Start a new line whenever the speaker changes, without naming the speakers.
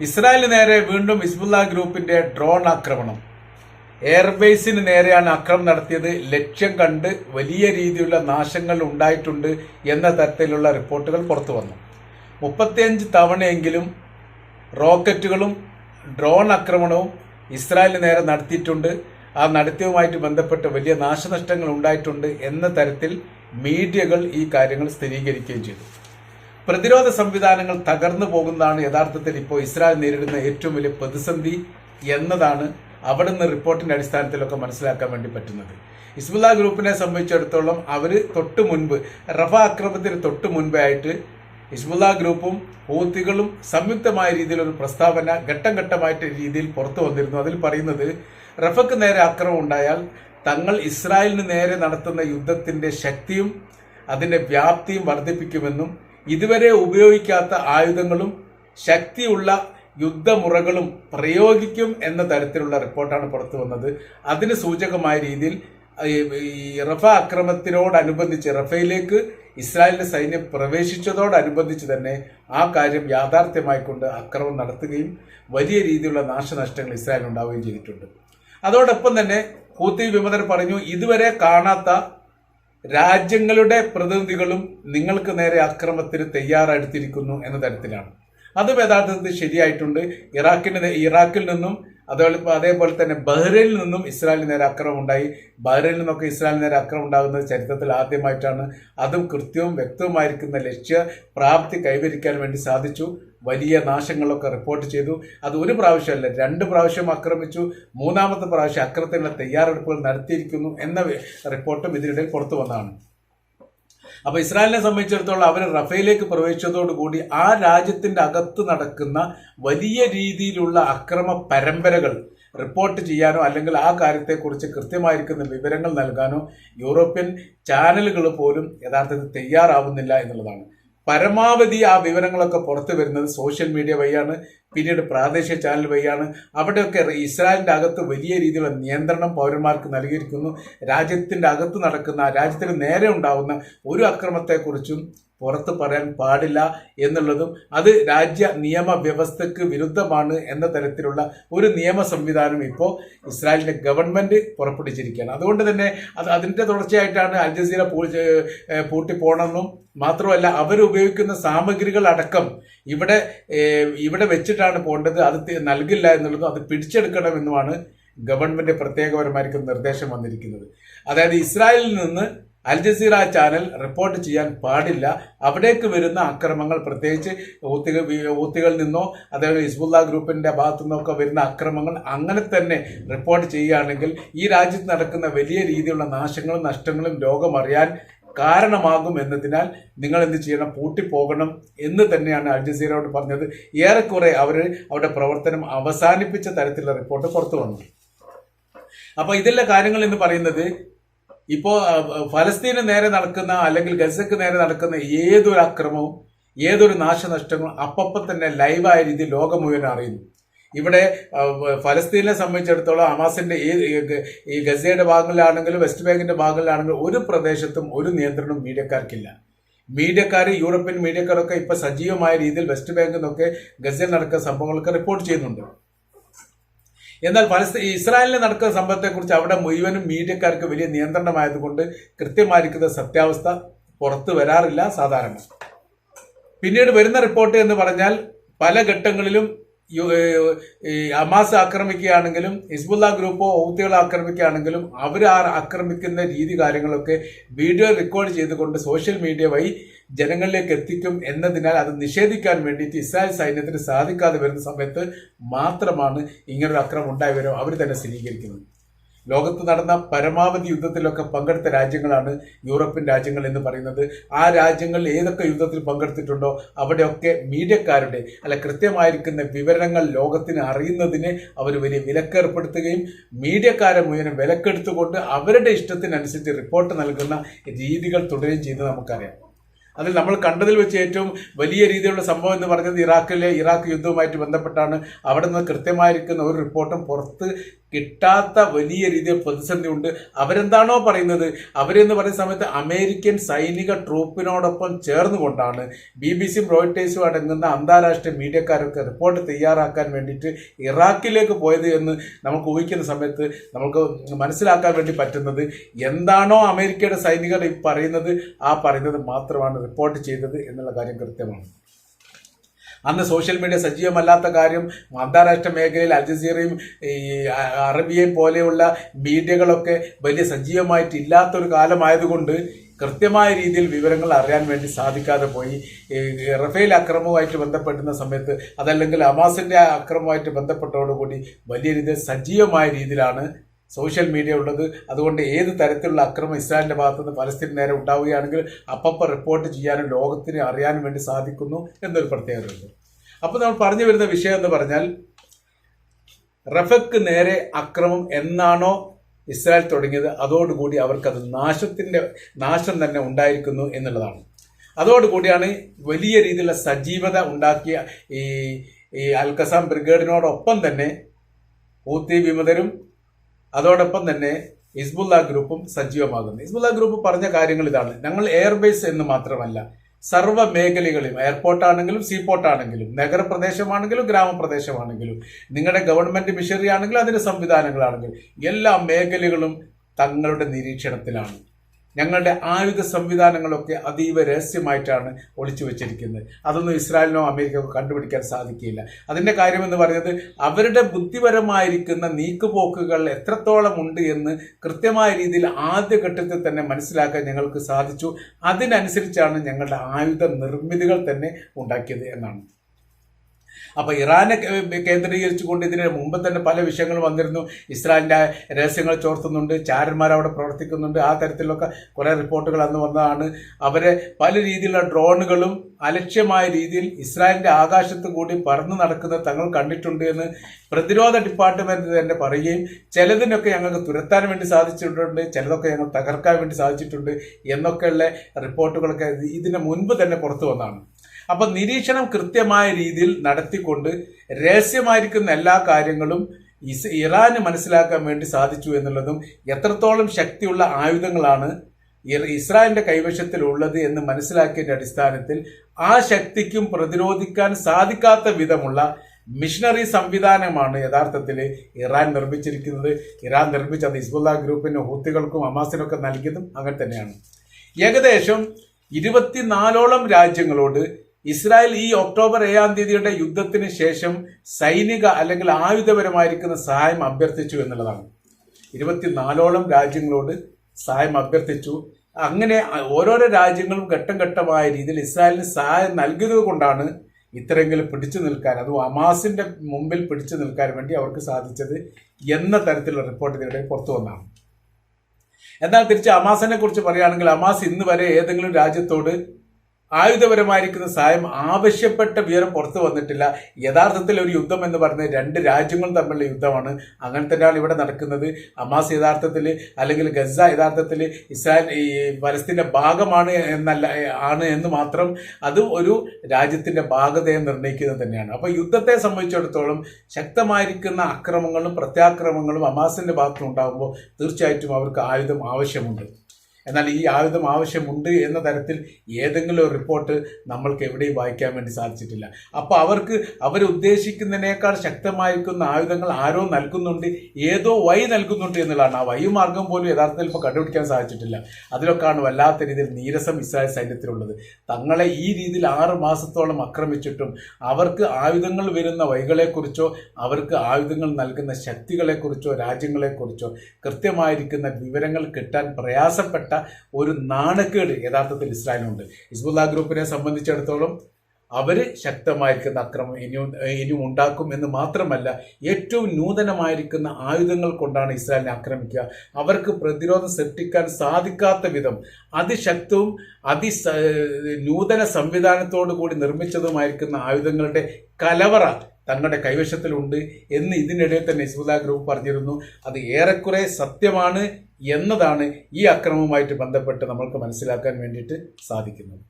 ഇസ്രായേലിന് നേരെ വീണ്ടും ഹിസ്ബുല്ല ഗ്രൂപ്പിന്റെ ഡ്രോൺ ആക്രമണം. എയർബേസിന് നേരെയാണ് ആക്രമണം നടത്തിയത്. ലക്ഷ്യം കണ്ട് വലിയ രീതിയിലുള്ള നാശങ്ങൾ ഉണ്ടായിട്ടുണ്ട് എന്ന തരത്തിലുള്ള റിപ്പോർട്ടുകൾ പുറത്തു വന്നു. മുപ്പത്തിയഞ്ച് തവണയെങ്കിലും റോക്കറ്റുകളും ഡ്രോൺ ആക്രമണവും ഇസ്രായേലിന് നേരെ നടത്തിയിട്ടുണ്ട്. ആ നടത്തിയവുമായിട്ട് ബന്ധപ്പെട്ട് വലിയ നാശനഷ്ടങ്ങൾ ഉണ്ടായിട്ടുണ്ട് എന്ന തരത്തിൽ മീഡിയകൾ ഈ കാര്യങ്ങൾ സ്ഥിരീകരിക്കുകയും ചെയ്തു. പ്രതിരോധ സംവിധാനങ്ങൾ തകർന്നു പോകുന്നതാണ് യഥാർത്ഥത്തിൽ ഇപ്പോൾ ഇസ്രായേൽ നേരിടുന്ന ഏറ്റവും വലിയ പ്രതിസന്ധി എന്നതാണ് അവിടുന്ന് റിപ്പോർട്ടിന്റെ അടിസ്ഥാനത്തിലൊക്കെ മനസ്സിലാക്കാൻ വേണ്ടി പറ്റുന്നത്. ഇസ്ബുല്ല ഗ്രൂപ്പിനെ സംബന്ധിച്ചിടത്തോളം അവർ തൊട്ട് മുൻപ് റഫ ആക്രമണത്തിന് തൊട്ട് മുൻപേ ആയിട്ട് ഗ്രൂപ്പും ഹൂത്തികളും സംയുക്തമായ രീതിയിൽ ഒരു പ്രസ്താവന ഘട്ടം ഘട്ടമായിട്ട് രീതിയിൽ പുറത്തു വന്നിരുന്നു. അതിൽ പറയുന്നത് റഫക്ക് നേരെ ആക്രമണം ഉണ്ടായാൽ തങ്ങൾ ഇസ്രായേലിന് നേരെ നടത്തുന്ന യുദ്ധത്തിന്റെ ശക്തിയും അതിന്റെ വ്യാപ്തിയും വർദ്ധിപ്പിക്കുമെന്നും ഇതുവരെ ഉപയോഗിക്കാത്ത ആയുധങ്ങളും ശക്തിയുള്ള യുദ്ധമുറകളും പ്രയോഗിക്കും എന്ന തരത്തിലുള്ള റിപ്പോർട്ടാണ് പുറത്തു വന്നത്. അതിന് സൂചകമായ രീതിയിൽ ഈ- റഫ അക്രമത്തിനോടനുബന്ധിച്ച് റഫയിലേക്ക് ഇസ്രായേലിന്റെ സൈന്യം പ്രവേശിച്ചതോടനുബന്ധിച്ച് തന്നെ ആ കാര്യം യാഥാർത്ഥ്യമായിക്കൊണ്ട് അക്രമം നടത്തുകയും വലിയ രീതിയിലുള്ള നാശനഷ്ടങ്ങൾ ഇസ്രായേൽ ഉണ്ടാവുകയും ചെയ്തിട്ടുണ്ട്. അതോടൊപ്പം തന്നെ ഹൂത്തി വിമതർ പറഞ്ഞു ഇതുവരെ കാണാത്ത രാജ്യങ്ങളുടെ പ്രതിനിധികളും നിങ്ങൾക്ക് നേരെ അക്രമത്തിന് തയ്യാറെടുത്തിരിക്കുന്നു എന്ന തരത്തിലാണ്. അതും യഥാർത്ഥത്തിൽ ശരിയായിട്ടുണ്ട്. ഇറാഖിന് ഇറാഖിൽ നിന്നും അതുപോലെ അതേപോലെ തന്നെ ബഹ്റൈനിൽ നിന്നും ഇസ്രായേലിന് നേരെ അക്രമം ഉണ്ടായി. ബഹ്റൈനിൽ നിന്നൊക്കെ ഇസ്രായേലിന് നേരെ അക്രമം ഉണ്ടാകുന്നത് ചരിത്രത്തിൽ ആദ്യമായിട്ടാണ്. അതും കൃത്യവും വ്യക്തവുമായിരിക്കുന്ന ലക്ഷ്യ പ്രാപ്തി കൈവരിക്കാൻ വേണ്ടി സാധിച്ചു. വലിയ നാശങ്ങളൊക്കെ റിപ്പോർട്ട് ചെയ്തു. അത് ഒരു പ്രാവശ്യമല്ല രണ്ട് പ്രാവശ്യം ആക്രമിച്ചു. മൂന്നാമത്തെ പ്രാവശ്യം അക്രമത്തിനുള്ള തയ്യാറെടുപ്പുകൾ നടത്തിയിരിക്കുന്നു എന്ന റിപ്പോർട്ടും ഇതിനിടയിൽ പുറത്തു വന്നതാണ്. അപ്പൊ ഇസ്രായേലിനെ സംബന്ധിച്ചിടത്തോളം അവർ റഫേലേക്ക് പ്രവേശിച്ചതോടുകൂടി ആ രാജ്യത്തിന്റെ അകത്ത് നടക്കുന്ന വലിയ രീതിയിലുള്ള അക്രമ പരമ്പരകൾ റിപ്പോർട്ട് ചെയ്യാനോ അല്ലെങ്കിൽ ആ കാര്യത്തെക്കുറിച്ച് കൃത്യമായിരിക്കുന്ന വിവരങ്ങൾ നൽകാനോ യൂറോപ്യൻ ചാനലുകൾ പോലും യഥാർത്ഥത്തിൽ തയ്യാറാവുന്നില്ല എന്നുള്ളതാണ്. പരമാവധി ആ വിവരങ്ങളൊക്കെ പുറത്തു വരുന്നത് സോഷ്യൽ മീഡിയ വഴിയാണ് പിന്നീട് പ്രാദേശിക ചാനൽ വഴിയാണ്. അവിടെയൊക്കെ ഇസ്രായേലിന്റെ അകത്ത് വലിയ രീതിയിലുള്ള നിയന്ത്രണം പൗരന്മാർക്ക് നൽകിയിരിക്കുന്നു. രാജ്യത്തിന്റെ അകത്ത് നടക്കുന്ന രാജ്യത്തിന് നേരെ ഉണ്ടാകുന്ന ഒരു അക്രമത്തെക്കുറിച്ചും പുറത്ത് പറയാൻ പാടില്ല എന്നുള്ളതും അത് രാജ്യ നിയമ വ്യവസ്ഥയ്ക്ക് വിരുദ്ധമാണ് എന്ന തരത്തിലുള്ള ഒരു നിയമ സംവിധാനം ഇപ്പോൾ ഇസ്രായേലിന്റെ ഗവൺമെന്റ് പുറപ്പെടുവിച്ചിരിക്കുകയാണ്. അതുകൊണ്ട് തന്നെ അത് അതിന്റെ തുടർച്ചയായിട്ടാണ് അൽ ജസീറ പൂ- ഏഹ് പൂട്ടി പോകണമെന്നും മാത്രമല്ല അവരുപയോഗിക്കുന്ന സാമഗ്രികൾ അടക്കം ഇവിടെ ഇവിടെ വെച്ചിട്ടാണ് പോകേണ്ടത്. അത് നൽകില്ല എന്നുള്ളതും അത് പിടിച്ചെടുക്കണമെന്നുമാണ് ഗവൺമെന്റ് പ്രത്യേകപരമായിരിക്കും നിർദ്ദേശം വന്നിരിക്കുന്നത്. അതായത് ഇസ്രായേലിൽ നിന്ന് അൽ ജസീറ ചാനൽ റിപ്പോർട്ട് ചെയ്യാൻ പാടില്ല. അവിടേക്ക് വരുന്ന അക്രമങ്ങൾ പ്രത്യേകിച്ച് ഊത്തികൾ ഊത്തികളിൽ നിന്നോ അതായത് ഹിസ്ബുല്ല ഗ്രൂപ്പിന്റെ ഭാഗത്തു നിന്നൊക്കെ വരുന്ന അക്രമങ്ങൾ അങ്ങനെ തന്നെ റിപ്പോർട്ട് ചെയ്യുകയാണെങ്കിൽ ഈ രാജ്യത്ത് നടക്കുന്ന വലിയ രീതിയിലുള്ള നാശങ്ങളും നഷ്ടങ്ങളും ലോകം അറിയാൻ കാരണമാകും എന്നതിനാൽ നിങ്ങൾ എന്ത് ചെയ്യണം? പൂട്ടിപ്പോകണം എന്ന് തന്നെയാണ് അൽ ജസീറയോട് പറഞ്ഞത്. ഏറെക്കുറെ അവർ അവരുടെ പ്രവർത്തനം അവസാനിപ്പിച്ച തരത്തിലുള്ള റിപ്പോർട്ട് പുറത്തു വന്നു. അപ്പൊ ഇതിലെ കാര്യങ്ങൾ എന്ന് പറയുന്നത് ഇപ്പോ അഹ്, ഫലസ്തീന് നേരെ നടക്കുന്ന അല്ലെങ്കിൽ ഗസക്ക് നേരെ നടക്കുന്ന ഏതൊരു അക്രമവും ഏതൊരു നാശനഷ്ടങ്ങളും അപ്പപ്പം തന്നെ ലൈവായ രീതിയിൽ ലോകം മുഴുവൻ അറിയുന്നു. ഇവിടെ ഫലസ്തീനെ സംബന്ധിച്ചിടത്തോളം ഹമാസിന്റെ ഈ ഈ ഗസയുടെ ഭാഗങ്ങളിലാണെങ്കിലും വെസ്റ്റ് ബാങ്കിന്റെ ഭാഗങ്ങളിലാണെങ്കിലും ഒരു പ്രദേശത്തും ഒരു നിയന്ത്രണവും മീഡിയക്കാർക്കില്ല. മീഡിയക്കാർ യൂറോപ്യൻ മീഡിയക്കാരൊക്കെ ഇപ്പൊ സജീവമായ രീതിയിൽ വെസ്റ്റ് ബാങ്കിൽ നിന്നൊക്കെ ഗസയിൽ നടക്കുന്ന സംഭവങ്ങളൊക്കെ റിപ്പോർട്ട് ചെയ്യുന്നുണ്ട്. എന്നാൽ ഫലസ്തീൻ ഇസ്രായേലിൽ നടക്കുന്ന സംഭവത്തെക്കുറിച്ച് അവിടെ മുഴുവനും മീഡിയക്കാർക്ക് വലിയ നിയന്ത്രണമായതുകൊണ്ട് കൃത്യമായിരിക്കുന്ന സത്യാവസ്ഥ പുറത്തു വരാറില്ല സാധാരണ. പിന്നീട് വരുന്ന റിപ്പോർട്ട് എന്ന് പറഞ്ഞാൽ പല ഘട്ടങ്ങളിലും അമാസ് ആക്രമിക്കുകയാണെങ്കിലും ഹിസ്ബുല്ല ഗ്രൂപ്പോ ഔത്തികൾ ആക്രമിക്കുകയാണെങ്കിലും അവർ ആക്രമിക്കുന്ന രീതി കാര്യങ്ങളൊക്കെ വീഡിയോ റെക്കോർഡ് ചെയ്തുകൊണ്ട് സോഷ്യൽ മീഡിയ വഴി ജനങ്ങളിലേക്ക് എത്തിക്കും എന്നതിനാൽ അത് നിഷേധിക്കാൻ വേണ്ടിയിട്ട് ഇസ്രായേൽ സൈന്യത്തിന് സാധിക്കാതെ വരുന്ന സമയത്ത് മാത്രമാണ് ഇങ്ങനൊരു അക്രമം ഉണ്ടായി വരും അവർ തന്നെ സ്ഥിരീകരിക്കുന്നത്. ലോകത്ത് നടന്ന പരമാവധി യുദ്ധത്തിലൊക്കെ പങ്കെടുത്ത രാജ്യങ്ങളാണ് യൂറോപ്യൻ രാജ്യങ്ങൾ എന്ന് പറയുന്നത്. ആ രാജ്യങ്ങൾ ഏതൊക്കെ യുദ്ധത്തിൽ പങ്കെടുത്തിട്ടുണ്ടോ അവിടെയൊക്കെ മീഡിയക്കാരുടെ അല്ല കൃത്യമായിരിക്കുന്ന വിവരങ്ങൾ ലോകത്തിന് അറിയുന്നതിന് അവർ വലിയ വിലക്കേർപ്പെടുത്തുകയും മീഡിയക്കാരെ മുഴുവൻ വിലക്കെടുത്തുകൊണ്ട് അവരുടെ ഇഷ്ടത്തിനനുസരിച്ച് റിപ്പോർട്ട് നൽകുന്ന രീതികൾ തുടരുകയും ചെയ്യുന്നത് നമുക്കറിയാം. അതിൽ നമ്മൾ കണ്ടതിൽ വെച്ച് ഏറ്റവും വലിയ രീതിയിലുള്ള സംഭവം എന്ന് പറഞ്ഞത് ഇറാഖിലെ ഇറാഖ് യുദ്ധവുമായിട്ട് ബന്ധപ്പെട്ടാണ്. അവിടെ നിന്ന് കൃത്യമായിരിക്കുന്ന ഒരു റിപ്പോർട്ടും പുറത്ത് കിട്ടാത്ത വലിയ രീതിയിൽ പ്രതിസന്ധി ഉണ്ട്. അവരെന്താണോ പറയുന്നത്? അവരെന്ന് പറയുന്ന സമയത്ത് അമേരിക്കൻ സൈനിക ട്രൂപ്പിനോടൊപ്പം ചേർന്നുകൊണ്ടാണ്. ബി ബി സിയും റോയിട്ടേഴ്സും അടങ്ങുന്ന അന്താരാഷ്ട്ര മീഡിയക്കാരൊക്കെ റിപ്പോർട്ട് തയ്യാറാക്കാൻ വേണ്ടിയിട്ട് ഇറാഖിലേക്ക് പോയത് എന്ന് നമുക്ക് ഊഹിക്കുന്ന സമയത്ത് നമുക്ക് മനസ്സിലാക്കാൻ വേണ്ടി പറ്റുന്നത്. എന്താണോ അമേരിക്കയുടെ സൈനികർ പറയുന്നത് ആ പറയുന്നത് മാത്രമാണ്. റിപ്പോർട്ട് ചെയ്തത് എന്നുള്ള കാര്യം കൃത്യമാണ്. അന്ന് സോഷ്യൽ മീഡിയ സജീവമല്ലാത്ത കാര്യം അന്താരാഷ്ട്ര മേഖലയിൽ അൽ ജസീറയും ഈ അറബിയയും പോലെയുള്ള മീഡിയകളൊക്കെ വലിയ സജീവമായിട്ട് ഇല്ലാത്തൊരു കാലമായതുകൊണ്ട് കൃത്യമായ രീതിയിൽ വിവരങ്ങൾ അറിയാൻ വേണ്ടി സാധിക്കാതെ പോയി. റഫേൽ അക്രമവുമായിട്ട് ബന്ധപ്പെടുന്ന സമയത്ത് അതല്ലെങ്കിൽ അമാസിന്റെ അക്രമവുമായിട്ട് ബന്ധപ്പെട്ടതോടുകൂടി വലിയ രീതിയിൽ സജീവമായ രീതിയിലാണ് സോഷ്യൽ മീഡിയ ഉള്ളത്. അതുകൊണ്ട് ഏത് തരത്തിലുള്ള അക്രമം ഇസ്രായേലിന്റെ ഭാഗത്തുനിന്ന് പലസ്തീൻ നേരെ ഉണ്ടാവുകയാണെങ്കിൽ അപ്പപ്പോൾ റിപ്പോർട്ട് ചെയ്യാനും ലോകത്തിന് അറിയാനും വേണ്ടി സാധിക്കുന്നു എന്നൊരു പ്രത്യേകതയുണ്ട്. അപ്പോൾ നമ്മൾ പറഞ്ഞു വരുന്ന വിഷയം എന്ന് പറഞ്ഞാൽ റഫക്ക് നേരെ അക്രമം എന്നാണോ ഇസ്രായേൽ തുടങ്ങിയത്? അതോടുകൂടി അവർക്കത് നാശത്തിന്റെ നാശം തന്നെ ഉണ്ടായിരിക്കുന്നു എന്നുള്ളതാണ്. അതോടുകൂടിയാണ് വലിയ രീതിയിലുള്ള സജീവത ഉണ്ടാക്കിയ ഈ ഈ അൽക്കസാം ബ്രിഗേഡിനോടൊപ്പം തന്നെ ഊത്തി വിമതരും അതോടൊപ്പം തന്നെ ഹിസ്ബുല്ല ഗ്രൂപ്പും സജീവമാകുന്നു. ഹിസ്ബുല്ല ഗ്രൂപ്പ് പറഞ്ഞ കാര്യങ്ങൾ ഇതാണ്. ഞങ്ങൾ എയർബേസ് എന്ന് മാത്രമല്ല സർവ മേഖലകളിലും എയർപോർട്ടാണെങ്കിലും സീപോർട്ടാണെങ്കിലും നഗരപ്രദേശമാണെങ്കിലും ഗ്രാമപ്രദേശമാണെങ്കിലും നിങ്ങളുടെ ഗവൺമെന്റ് മിഷനറി ആണെങ്കിലും അതിന്റെ സംവിധാനങ്ങളാണെങ്കിലും എല്ലാ മേഖലകളും തങ്ങളുടെ നിരീക്ഷണത്തിലാണ്. ഞങ്ങളുടെ ആയുധ സംവിധാനങ്ങളൊക്കെ അതീവ രഹസ്യമായിട്ടാണ് ഒളിച്ചു വെച്ചിരിക്കുന്നത്. അതൊന്നും ഇസ്രായേലിനോ അമേരിക്കക്കോ കണ്ടുപിടിക്കാൻ സാധിക്കില്ല. അതിന്റെ കാര്യമെന്ന് പറയുന്നത് അവരുടെ ബുദ്ധിപരമായിരിക്കുന്ന നീക്കുപോക്കുകൾ എത്രത്തോളം ഉണ്ട് എന്ന് കൃത്യമായ രീതിയിൽ ആദ്യഘട്ടത്തിൽ തന്നെ മനസ്സിലാക്കാൻ ഞങ്ങൾക്ക് സാധിച്ചു. അതിനനുസരിച്ചാണ് ഞങ്ങളുടെ ആയുധ നിർമ്മിതികൾ തന്നെ ഉണ്ടാക്കിയത് എന്നാണ്. അപ്പൊ ഇറാനെ കേന്ദ്രീകരിച്ചുകൊണ്ട് ഇതിന് മുമ്പ് തന്നെ പല വിഷയങ്ങൾ വന്നിരുന്നു. ഇസ്രായേലിന്റെ രഹസ്യങ്ങൾ ചോർത്തുന്നുണ്ട് ചാരന്മാർ അവിടെ പ്രവർത്തിക്കുന്നുണ്ട്. ആ തരത്തിലൊക്കെ കുറേ റിപ്പോർട്ടുകൾ അന്ന് വന്നതാണ്. അവരെ പല രീതിയിലുള്ള ഡ്രോണുകളും അലക്ഷ്യമായ രീതിയിൽ ഇസ്രായേലിന്റെ ആകാശത്ത് കൂടി പറന്നു നടക്കുന്നത് തങ്ങൾ കണ്ടിട്ടുണ്ട് എന്ന് പ്രതിരോധ ഡിപ്പാർട്ട്മെന്റ് തന്നെ പറയുകയും ചിലതിനൊക്കെ ഞങ്ങൾക്ക് തുരത്താൻ വേണ്ടി സാധിച്ചിട്ടുണ്ട് ചിലതൊക്കെ ഞങ്ങൾ തകർക്കാൻ വേണ്ടി സാധിച്ചിട്ടുണ്ട് എന്നൊക്കെയുള്ള റിപ്പോർട്ടുകളൊക്കെ ഇതിന് മുൻപ് തന്നെ പുറത്തു വന്നതാണ്. അപ്പൊ നിരീക്ഷണം കൃത്യമായ രീതിയിൽ നടത്തിക്കൊണ്ട് രഹസ്യമായിരിക്കുന്ന എല്ലാ കാര്യങ്ങളും ഇറാന് മനസ്സിലാക്കാൻ വേണ്ടി സാധിച്ചു എന്നുള്ളതും എത്രത്തോളം ശക്തിയുള്ള ആയുധങ്ങളാണ് ഇസ്രായേലിന്റെ കൈവശത്തിലുള്ളത് എന്ന് മനസ്സിലാക്കിയതിന്റെ അടിസ്ഥാനത്തിൽ ആ ശക്തിക്കും പ്രതിരോധിക്കാൻ സാധിക്കാത്ത വിധമുള്ള മിഷണറി സംവിധാനമാണ് യഥാർത്ഥത്തിൽ ഇറാൻ നിർമ്മിച്ചിരിക്കുന്നത്. ഇറാൻ നിർമ്മിച്ച അത് ഹിസ്ബുല്ല ഗ്രൂപ്പിന് ഹൂത്തികൾക്കും അമാസിനൊക്കെ നൽകിയതും അങ്ങനെ തന്നെയാണ്. ഏകദേശം ഇരുപത്തിനാലോളം രാജ്യങ്ങളോട് ഇസ്രായേൽ ഈ ഒക്ടോബർ ഏഴാം തീയതിയുടെ യുദ്ധത്തിന് ശേഷം സൈനിക അല്ലെങ്കിൽ ആയുധപരമായിരിക്കുന്ന സഹായം അഭ്യർത്ഥിച്ചു എന്നുള്ളതാണ്. ഇരുപത്തിനാലോളം രാജ്യങ്ങളോട് സഹായം അഭ്യർത്ഥിച്ചു. അങ്ങനെ ഓരോരോ രാജ്യങ്ങളും ഘട്ടം ഘട്ടമായ രീതിയിൽ ഇസ്രായേലിന് സഹായം നൽകിയത് കൊണ്ടാണ് ഇത്രയെങ്കിലും പിടിച്ചു നിൽക്കാൻ അതും അമാസിന്റെ മുമ്പിൽ പിടിച്ചു നിൽക്കാൻ വേണ്ടി അവർക്ക് സാധിച്ചത് എന്ന തരത്തിലുള്ള റിപ്പോർട്ട് ഇതിനിടെ പുറത്തു വന്നാണ് എന്നാൽ തിരിച്ച് അമാസിനെ കുറിച്ച് പറയുകയാണെങ്കിൽ അമാസ് ഇന്ന് വരെ ഏതെങ്കിലും രാജ്യത്തോട് ആയുധപരമായിരിക്കുന്ന സഹായം ആവശ്യപ്പെട്ട വിവരം പുറത്തു വന്നിട്ടില്ല. യഥാർത്ഥത്തിൽ ഒരു യുദ്ധം എന്ന് പറയുന്നത് രണ്ട് രാജ്യങ്ങൾ തമ്മിലുള്ള യുദ്ധമാണ്. അങ്ങനെ തന്നെയാണ് ഇവിടെ നടക്കുന്നത്. അമാസ് യഥാർത്ഥത്തിൽ അല്ലെങ്കിൽ ഗസ യഥാർത്ഥത്തിൽ ഇസ്രായേൽ ഈ പലസ്തീന്റെ ഭാഗമാണ് എന്നല്ല ആണ് എന്ന് മാത്രം അത് ഒരു രാജ്യത്തിന്റെ ഭാഗതയെ നിർണയിക്കുന്നത് തന്നെയാണ്. അപ്പോൾ യുദ്ധത്തെ സംബന്ധിച്ചിടത്തോളം ശക്തമായിരിക്കുന്ന അക്രമങ്ങളും പ്രത്യാക്രമങ്ങളും അമാസിന്റെ ഭാഗത്തുനിന്നുണ്ടാകുമ്പോൾ തീർച്ചയായിട്ടും അവർക്ക് ആയുധം ആവശ്യമുണ്ട്. എന്നാൽ ഈ ആയുധം ആവശ്യമുണ്ട് എന്ന തരത്തിൽ ഏതെങ്കിലും ഒരു റിപ്പോർട്ട് നമ്മൾക്ക് എവിടെയും വായിക്കാൻ വേണ്ടി സാധിച്ചിട്ടില്ല. അപ്പോൾ അവർക്ക് അവരുദ്ദേശിക്കുന്നതിനേക്കാൾ ശക്തമായിരിക്കുന്ന ആയുധങ്ങൾ ആരോ നൽകുന്നുണ്ട് ഏതോ വൈ നൽകുന്നുണ്ട് എന്നുള്ളതാണ്. ആ വഴി മാർഗം പോലും യഥാർത്ഥത്തിൽ ഇപ്പോൾ കണ്ടുപിടിക്കാൻ സാധിച്ചിട്ടില്ല. അതിലൊക്കെയാണ് വല്ലാത്ത രീതിയിൽ നീരസം ഇസ്രായേൽ സൈന്യത്തിലുള്ളത്. തങ്ങളെ ഈ രീതിയിൽ ആറ് മാസത്തോളം ആക്രമിച്ചിട്ടും അവർക്ക് ആയുധങ്ങൾ വരുന്ന വൈകളെക്കുറിച്ചോ അവർക്ക് ആയുധങ്ങൾ നൽകുന്ന ശക്തികളെക്കുറിച്ചോ രാജ്യങ്ങളെക്കുറിച്ചോ കൃത്യമായിരിക്കുന്ന വിവരങ്ങൾ കിട്ടാൻ പ്രയാസപ്പെട്ട ഒരു നാണക്കേട് യഥാർത്ഥത്തിൽ ഇസ്രായേലിനുണ്ട്. ഹിസ്ബുല്ല ഗ്രൂപ്പിനെ സംബന്ധിച്ചിടത്തോളം അവർ ശക്തമായിരിക്കുന്ന അക്രമം ഇനിയും ഇനിയും ഉണ്ടാക്കും എന്ന് മാത്രമല്ല ഏറ്റവും നൂതനമായിരിക്കുന്ന ആയുധങ്ങൾ കൊണ്ടാണ് ഇസ്രായേലിനെ ആക്രമിക്കുക. അവർക്ക് പ്രതിരോധം സൃഷ്ടിക്കാൻ സാധിക്കാത്ത വിധം അതിശക്തവും അതി നൂതന സംവിധാനത്തോടു കൂടി നിർമ്മിച്ചതുമായിരിക്കുന്ന ആയുധങ്ങളുടെ കലവറ തങ്ങളുടെ കൈവശത്തിലുണ്ട് എന്ന് ഇതിനിടെ തന്നെ ഹിസ്ബുല്ല ഗ്രൂപ്പ് പറഞ്ഞിരുന്നു. അത് ഏറെക്കുറെ സത്യമാണ് എന്നതാണ് ഈ അക്രമവുമായിട്ട് ബന്ധപ്പെട്ട് നമ്മൾക്ക് മനസ്സിലാക്കാൻ വേണ്ടിയിട്ട് സാധിക്കുന്നത്.